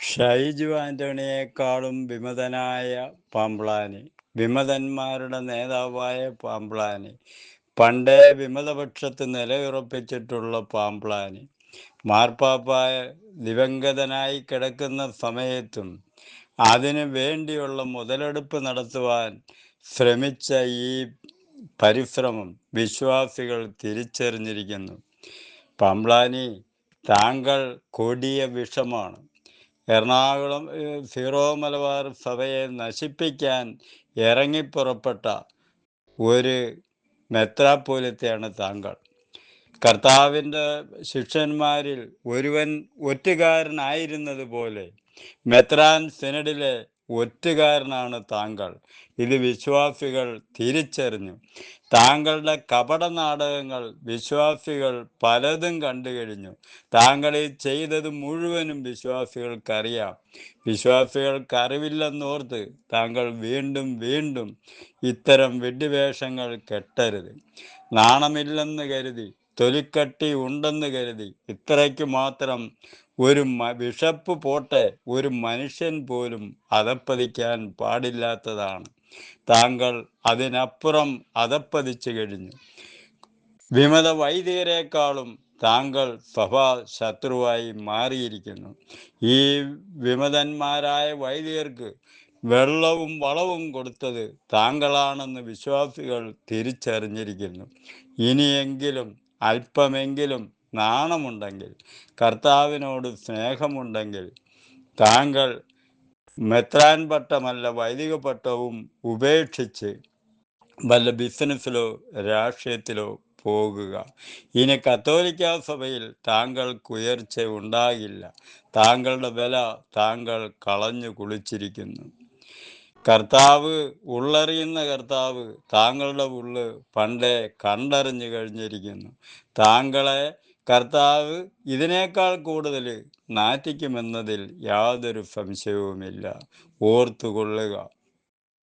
ഷൈജു ആന്റണിയേക്കാളും വിമതനായ പാമ്പ്ളാനി. വിമതന്മാരുടെ നേതാവായ പാമ്പ്ളാനി. പണ്ടേ വിമതപക്ഷത്ത് നിലയുറപ്പിച്ചിട്ടുള്ള പാമ്പ്ളാനി. മാർപ്പാപ്പായ ദിവംഗതനായി കിടക്കുന്ന സമയത്തും അതിനു വേണ്ടിയുള്ള മുതലെടുപ്പ് നടത്തുവാൻ ശ്രമിച്ച ഈ പരിശ്രമം വിശ്വാസികൾ തിരിച്ചറിഞ്ഞിരിക്കുന്നു. പാമ്പ്ളാനി താങ്കൾ കൊടിയ വിഷമാണ്. എറണാകുളം സീറോ മലബാർ സഭയെ നശിപ്പിക്കാൻ ഇറങ്ങിപ്പുറപ്പെട്ട ഒരു മെത്രാപ്പോലത്തെയാണ് താങ്കൾ. കർത്താവിന്റെ ശിഷ്യന്മാരിൽ ഒരുവൻ ഒറ്റുകാരനായിരുന്നത് പോലെ മെത്രാൻ സെനഡിലെ ഒറ്റുകാരനാണ് താങ്കൾ. ഇത് വിശ്വാസികൾ തിരിച്ചറിഞ്ഞു. താങ്കളുടെ കപട നാടകങ്ങൾ വിശ്വാസികൾ പലതും കണ്ടു കഴിഞ്ഞു. താങ്കൾ ഈ ചെയ്തത് മുഴുവനും വിശ്വാസികൾക്കറിയാം. വിശ്വാസികൾക്ക് അറിവില്ലെന്നോർത്ത് താങ്കൾ വീണ്ടും വീണ്ടും ഇത്തരം വെടിവേഷങ്ങൾ കെട്ടരുത്. നാണമില്ലെന്ന് കരുതി തൊലിക്കട്ടി ഉണ്ടെന്ന് കരുതി. ഇത്രയ്ക്ക് മാത്രം ഒരു വിഷപ്പ് പോട്ടെ ഒരു മനുഷ്യൻ പോലും അതപ്പതിക്കാൻ പാടില്ലാത്തതാണ്. താങ്കൾ അതിനപ്പുറം അതപ്പതിച്ചു കഴിഞ്ഞു. വിമത വൈദികരെക്കാളും താങ്കൾ സഭാ ശത്രുവായി മാറിയിരിക്കുന്നു. ഈ വിമതന്മാരായ വൈദികർക്ക് വെള്ളവും വളവും കൊടുത്തത് താങ്കളാണെന്ന് വിശ്വാസികൾ തിരിച്ചറിഞ്ഞിരിക്കുന്നു. ഇനിയെങ്കിലും അല്പമെങ്കിലും നാണമുണ്ടെങ്കിൽ കർത്താവിനോട് സ്നേഹമുണ്ടെങ്കിൽ താങ്കൾ മെത്രാൻ പട്ടമല്ല വൈദിക പട്ടവും ഉപേക്ഷിച്ച് വല്ല ബിസിനസ്സിലോ രാഷ്ട്രീയത്തിലോ പോകുക. ഇനി കത്തോലിക്ക സഭയിൽ താങ്കൾക്ക് ഉയർച്ച ഉണ്ടാകില്ല. താങ്കളുടെ വില താങ്കൾ കളഞ്ഞു കുളിച്ചിരിക്കുന്നു. കർത്താവ് ഉള്ളറിയുന്ന കർത്താവ് താങ്കളുടെ ഉള്ള് പണ്ടേ കണ്ടറിഞ്ഞു കഴിഞ്ഞിരിക്കുന്നു. താങ്കളെ കർത്താവ് ഇതിനേക്കാൾ കൂടുതൽ നാറ്റിക്കുമെന്നതിൽ യാതൊരു സംശയവുമില്ല. ഓർത്തുകൊള്ളുക.